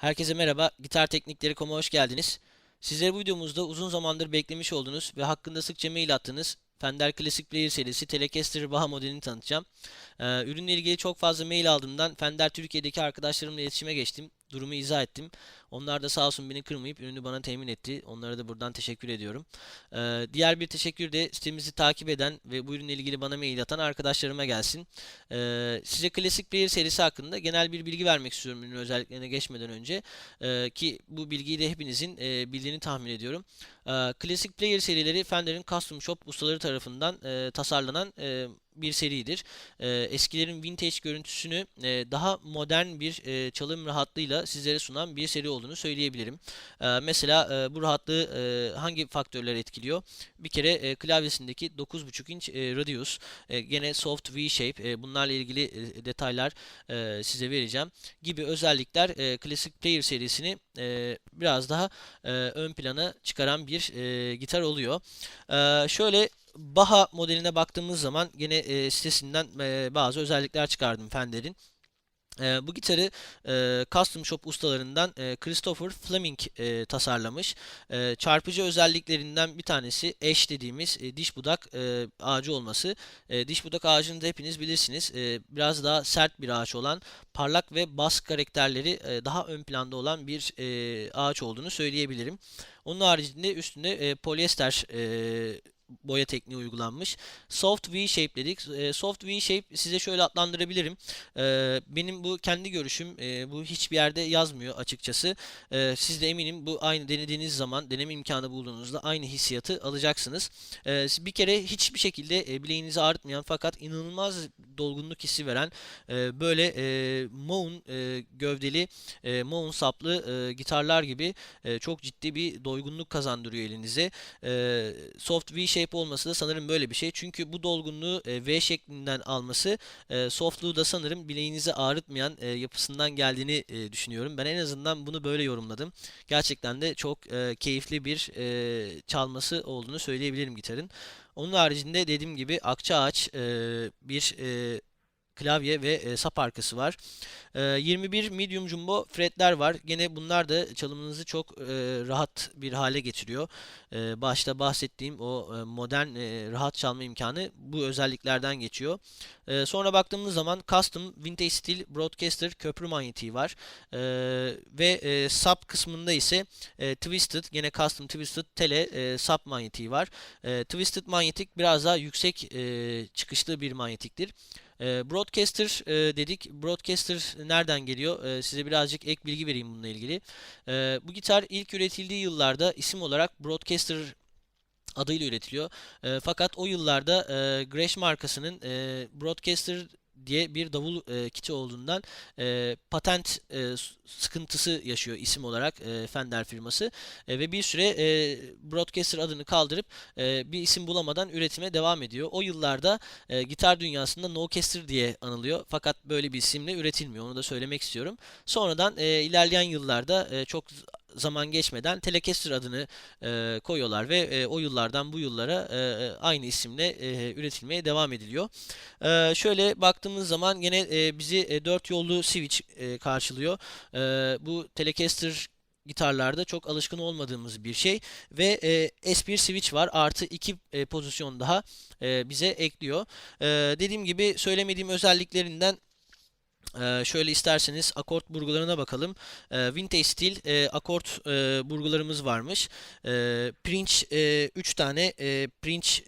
Herkese merhaba, Gitar Teknikleri.com'a hoş geldiniz. Sizlere bu videomuzda uzun zamandır beklemiş olduğunuz ve hakkında sıkça mail attığınız Fender Classic Player serisi Telecaster Baha modelini tanıtacağım. Ee, ürünle ilgili çok fazla mail aldığımdan Fender Türkiye'deki arkadaşlarımla iletişime geçtim. Durumu izah ettim. Onlar da sağ olsun beni kırmayıp ürünü bana temin etti. Onlara da buradan teşekkür ediyorum. Ee, diğer bir teşekkür de sitemizi takip eden ve bu ürünle ilgili bana mail atan arkadaşlarıma gelsin. Ee, size Classic Player serisi hakkında genel bir bilgi vermek istiyorum ürün özelliklerine geçmeden önce. Ee, ki bu bilgiyi de hepinizin e, bildiğini tahmin ediyorum. Ee, Classic Player serileri Fender'in Custom Shop ustaları tarafından e, tasarlanan e, bir seridir. E, eskilerin vintage görüntüsünü e, daha modern bir e, çalım rahatlığıyla sizlere sunan bir seri olduğunu söyleyebilirim. E, mesela e, bu rahatlığı e, hangi faktörler etkiliyor? Bir kere e, klavyesindeki 9.5 inç e, radius, e, gene soft V-shape, e, bunlarla ilgili e, detaylar e, size vereceğim gibi özellikler e, Classic Player serisini e, biraz daha e, ön plana çıkaran bir e, gitar oluyor. E, şöyle Baha modeline baktığımız zaman yine e, sitesinden e, bazı özellikler çıkardım Fender'in. E, bu gitarı e, Custom Shop ustalarından e, Christopher Fleming e, tasarlamış. E, çarpıcı özelliklerinden bir tanesi eş dediğimiz e, diş budak e, ağacı olması. E, diş budak ağacını da hepiniz bilirsiniz. E, biraz daha sert bir ağaç olan, parlak ve bas karakterleri e, daha ön planda olan bir e, ağaç olduğunu söyleyebilirim. Onun haricinde üstünde e, polyester e, boya tekniği uygulanmış. Soft V shape dedik. E, soft V shape size şöyle adlandırabilirim. E, benim bu kendi görüşüm. E, bu hiçbir yerde yazmıyor açıkçası. Siz de eminim bu aynı denediğiniz zaman deneme imkanı bulduğunuzda aynı hissiyatı alacaksınız. Bir kere hiçbir şekilde e, bileğinizi ağrıtmayan fakat inanılmaz dolgunluk hissi veren e, böyle e, Moon e, gövdeli e, Moon saplı e, gitarlar gibi e, çok ciddi bir doygunluk kazandırıyor elinize. E, soft V shape olması da sanırım böyle bir şey. Çünkü bu dolgunluğu e, V şeklinden alması e, softluğu da sanırım bileğinizi ağrıtmayan e, yapısından geldiğini e, düşünüyorum. Ben en azından bunu böyle yorumladım. Gerçekten de çok e, keyifli bir e, çalması olduğunu söyleyebilirim gitarın. Onun haricinde dediğim gibi Akçaağaç e, bir e, klavye ve e, sap arkası var. E, 21 medium jumbo fretler var. Gene bunlar da çalımınızı çok e, rahat bir hale getiriyor. E, başta bahsettiğim o e, modern e, rahat çalma imkanı bu özelliklerden geçiyor. E, sonra baktığımız zaman custom vintage steel broadcaster köprü manyetiği var. E, ve e, sap kısmında ise e, twisted gene custom twisted tele e, sap manyetiği var. E, twisted manyetik biraz daha yüksek e, çıkışlı bir manyetiktir. E, broadcaster e, dedik. Broadcaster nereden geliyor? E, size birazcık ek bilgi vereyim bununla ilgili. E, bu gitar ilk üretildiği yıllarda isim olarak Broadcaster adıyla üretiliyor. Fakat o yıllarda e, Gretsch markasının e, Broadcaster diye bir davul e, kiti olduğundan e, patent e, sıkıntısı yaşıyor isim olarak e, Fender firması e, ve bir süre e, Broadcaster adını kaldırıp e, bir isim bulamadan üretime devam ediyor. O yıllarda e, gitar dünyasında Nocaster diye anılıyor fakat böyle bir isimle üretilmiyor onu da söylemek istiyorum. Sonradan e, ilerleyen yıllarda e, çok zaman geçmeden Telecaster adını e, koyuyorlar ve e, o yıllardan bu yıllara e, e, aynı isimle e, üretilmeye devam ediliyor. E, şöyle baktığımız zaman yine e, bizi e, 4 yollu switch e, karşılıyor. E, bu Telecaster gitarlarda çok alışkın olmadığımız bir şey ve e, S1 switch var artı 2 e, pozisyon daha e, bize ekliyor. E, dediğim gibi söylemediğim özelliklerinden ee, şöyle isterseniz akort burgularına bakalım. Ee, vintage stil e, akort e, burgularımız varmış. Ee, Prince 3 e, tane Prince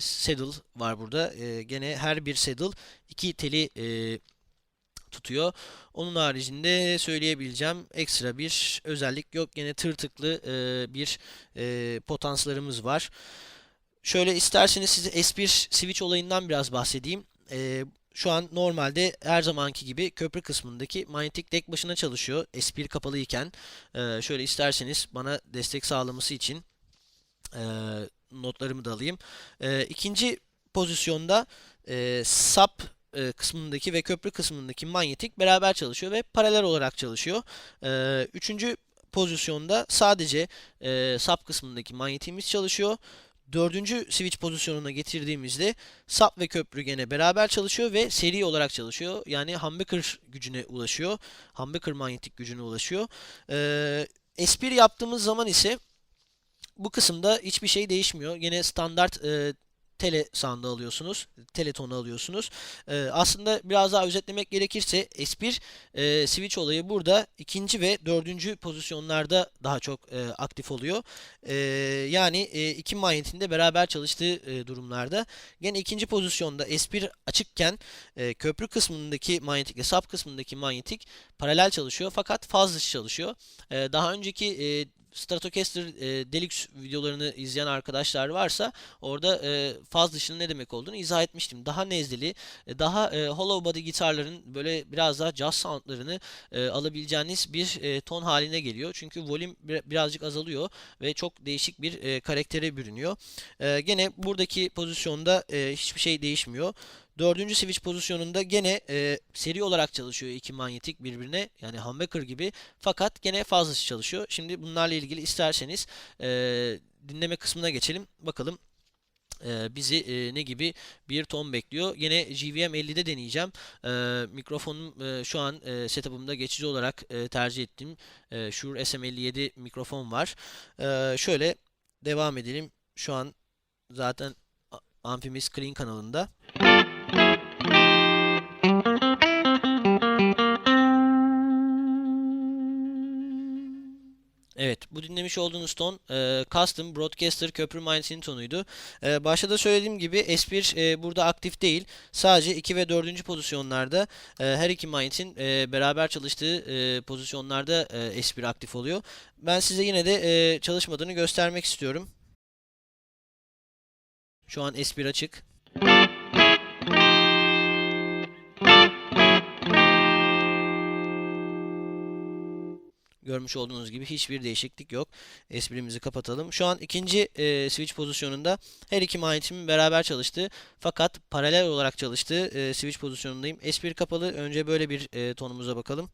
saddle var burada. Gene her bir saddle 2 teli tutuyor. Onun haricinde söyleyebileceğim ekstra bir özellik yok. Gene tırtıklı bir potanslarımız var. Şöyle isterseniz size S1 switch olayından biraz bahsedeyim. E, şu an normalde her zamanki gibi köprü kısmındaki manyetik tek başına çalışıyor. S1 kapalı iken. Ee, şöyle isterseniz bana destek sağlaması için e, notlarımı da alayım. E, ikinci pozisyonda e, sap e, kısmındaki ve köprü kısmındaki manyetik beraber çalışıyor ve paralel olarak çalışıyor. E, üçüncü pozisyonda sadece e, sap kısmındaki manyetiğimiz çalışıyor. Dördüncü switch pozisyonuna getirdiğimizde sap ve köprü gene beraber çalışıyor ve seri olarak çalışıyor. Yani humbucker gücüne ulaşıyor. Humbucker manyetik gücüne ulaşıyor. Ee, S1 yaptığımız zaman ise bu kısımda hiçbir şey değişmiyor. Yine standart e, tele sandığı alıyorsunuz. Teletonu alıyorsunuz. Ee, aslında biraz daha özetlemek gerekirse S1 e, switch olayı burada ikinci ve dördüncü pozisyonlarda daha çok e, aktif oluyor. E, yani e, iki manyetin de beraber çalıştığı e, durumlarda. Gene ikinci pozisyonda S1 açıkken e, köprü kısmındaki manyetik ve sap kısmındaki manyetik paralel çalışıyor fakat faz dışı çalışıyor. E, daha önceki e, Stratocaster e, Deluxe videolarını izleyen arkadaşlar varsa orada e, faz dışının ne demek olduğunu izah etmiştim. Daha nezleli, e, daha e, hollow body gitarların böyle biraz daha jazz soundlarını e, alabileceğiniz bir e, ton haline geliyor. Çünkü volüm bir, birazcık azalıyor ve çok değişik bir e, karaktere bürünüyor. E, gene buradaki pozisyonda e, hiçbir şey değişmiyor. Dördüncü switch pozisyonunda gene e, seri olarak çalışıyor iki manyetik birbirine yani humbucker gibi fakat gene fazlası çalışıyor. Şimdi bunlarla ilgili isterseniz e, dinleme kısmına geçelim. Bakalım e, bizi e, ne gibi bir ton bekliyor. Yine GVM 50'de deneyeceğim. E, mikrofonum e, şu an e, setup'ımda geçici olarak e, tercih ettiğim e, Shure SM57 mikrofon var. E, şöyle devam edelim. Şu an zaten amfimiz Clean kanalında. Evet, bu dinlemiş olduğunuz ton e, Custom Broadcaster Köprü Mind'sin tonuydu. E, başta da söylediğim gibi S1 e, burada aktif değil. Sadece 2 ve 4. pozisyonlarda e, her iki Mind'in e, beraber çalıştığı e, pozisyonlarda e, S1 aktif oluyor. Ben size yine de e, çalışmadığını göstermek istiyorum. Şu an S1 açık. Görmüş olduğunuz gibi hiçbir değişiklik yok. Esprimizi kapatalım. Şu an ikinci e, switch pozisyonunda her iki manyetimim beraber çalıştı. Fakat paralel olarak çalıştığı e, switch pozisyonundayım. S1 kapalı. Önce böyle bir e, tonumuza bakalım.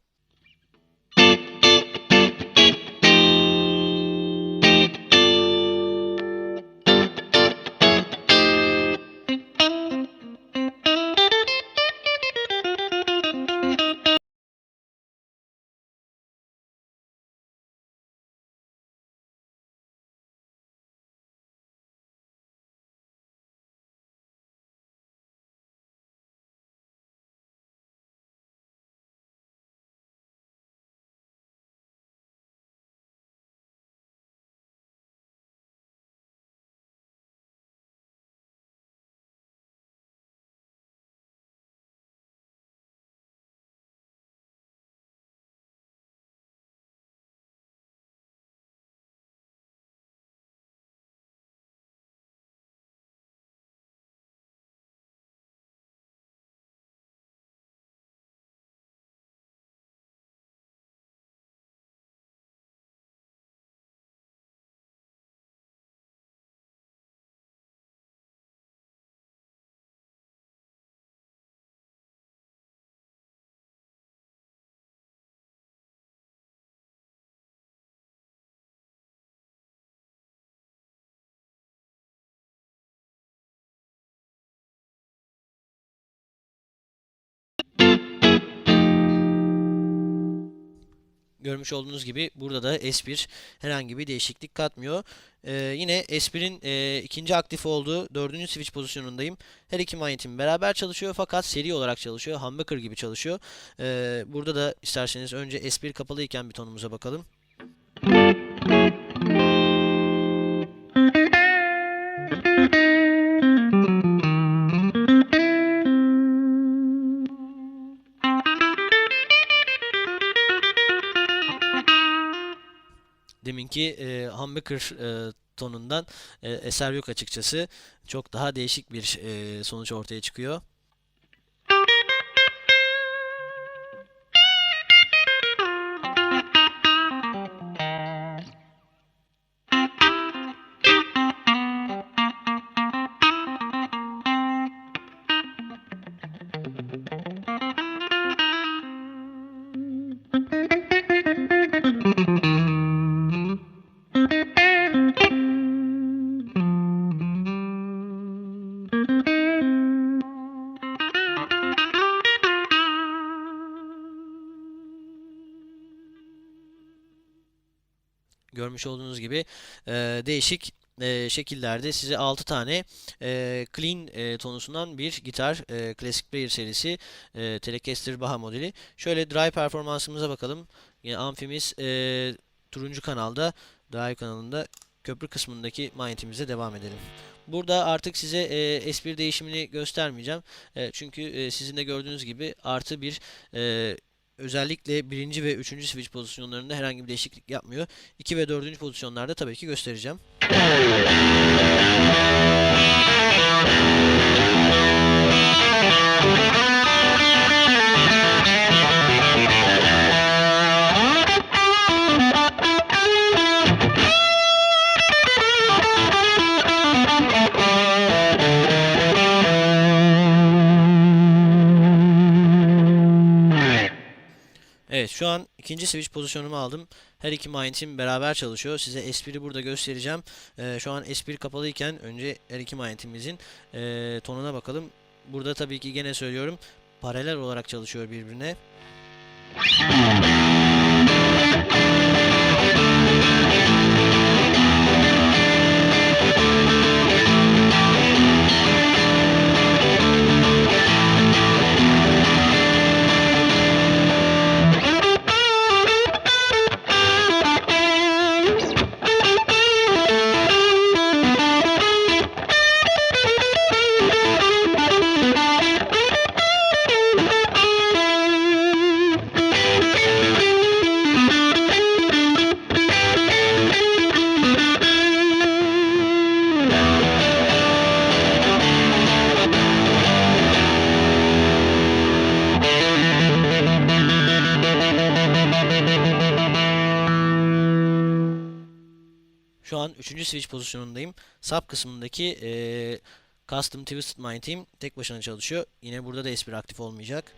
Görmüş olduğunuz gibi burada da S1 herhangi bir değişiklik katmıyor. Ee, yine S1'in e, ikinci aktif olduğu dördüncü switch pozisyonundayım. Her iki manyetim beraber çalışıyor fakat seri olarak çalışıyor. Humbucker gibi çalışıyor. Ee, burada da isterseniz önce S1 kapalıyken bir tonumuza bakalım. deminki e, humbucker e, tonundan e, eser yok açıkçası. Çok daha değişik bir e, sonuç ortaya çıkıyor. Görmüş olduğunuz gibi e, değişik e, şekillerde size 6 tane e, clean e, tonusundan bir gitar e, Classic Player serisi e, Telecaster Baha modeli. Şöyle drive performansımıza bakalım. Yine amfimiz e, turuncu kanalda, drive kanalında köprü kısmındaki manyetimize devam edelim. Burada artık size e, S1 değişimini göstermeyeceğim. E, çünkü e, sizin de gördüğünüz gibi artı bir e, özellikle birinci ve üçüncü switch pozisyonlarında herhangi bir değişiklik yapmıyor. 2 ve dördüncü pozisyonlarda tabii ki göstereceğim. Şu an ikinci switch pozisyonumu aldım. Her iki manyetim beraber çalışıyor. Size S1'i burada göstereceğim. Ee, şu an S1 kapalıyken önce her iki manyetimizin e, tonuna bakalım. Burada tabii ki gene söylüyorum paralel olarak çalışıyor birbirine. 3. switch pozisyonundayım. Sub kısmındaki eee, Custom Twisted Manyetim tek başına çalışıyor. Yine burada da S1 aktif olmayacak.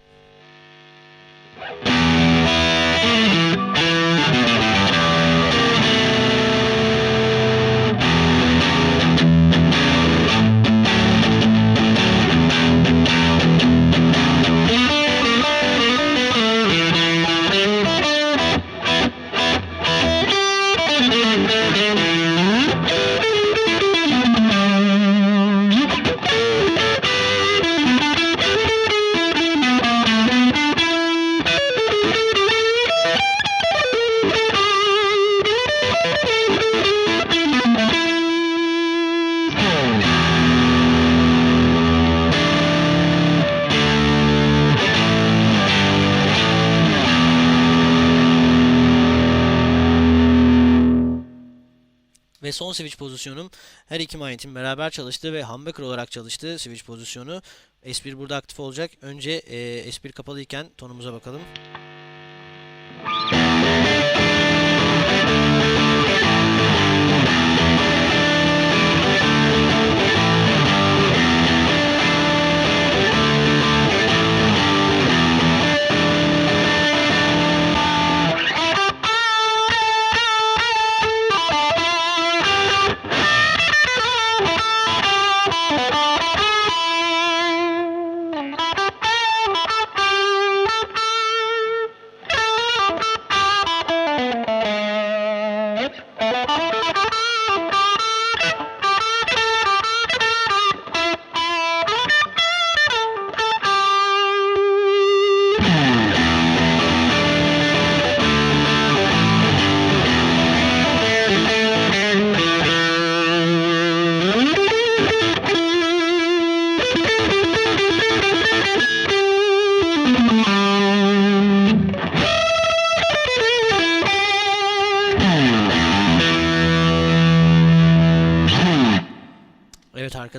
Son switch pozisyonum her iki manyetin beraber çalıştığı ve humbucker olarak çalıştığı switch pozisyonu. S1 burada aktif olacak. Önce e, S1 kapalıyken tonumuza bakalım.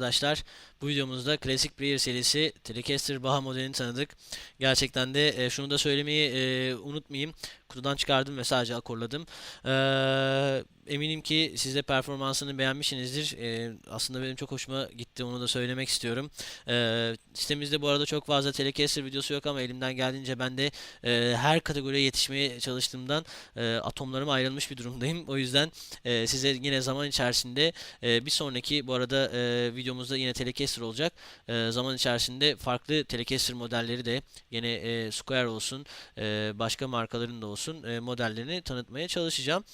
Arkadaşlar bu videomuzda Classic Player serisi Telecaster Baha modelini tanıdık. Gerçekten de e, şunu da söylemeyi e, unutmayayım. Kutudan çıkardım ve sadece akorladım. Eee, eminim ki siz de performansını beğenmişsinizdir. Eee, aslında benim çok hoşuma gitti onu da söylemek istiyorum. Eee sitemizde bu arada çok fazla Telecaster videosu yok ama elimden geldiğince ben de e, her kategoriye yetişmeye çalıştığımdan e, atomlarım ayrılmış bir durumdayım. O yüzden e, size yine zaman içerisinde e, bir sonraki bu arada e, videomuzda yine Telecaster olacak. E, zaman içerisinde farklı Telecaster modelleri de yine e, Square olsun, e, başka markaların da olsun e, modellerini tanıtmaya çalışacağım.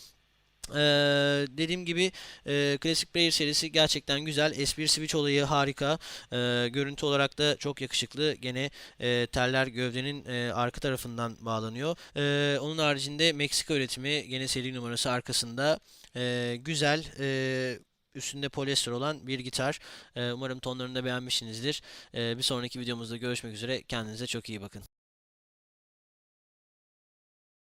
Ee, dediğim gibi e, Classic Player serisi gerçekten güzel. S1 Switch olayı harika. Ee, görüntü olarak da çok yakışıklı. Gene e, teller gövdenin e, arka tarafından bağlanıyor. Ee, onun haricinde Meksika üretimi gene seri numarası arkasında. Ee, güzel. e, Üstünde polyester olan bir gitar. Ee, umarım tonlarını da beğenmişsinizdir. Ee, bir sonraki videomuzda görüşmek üzere. Kendinize çok iyi bakın.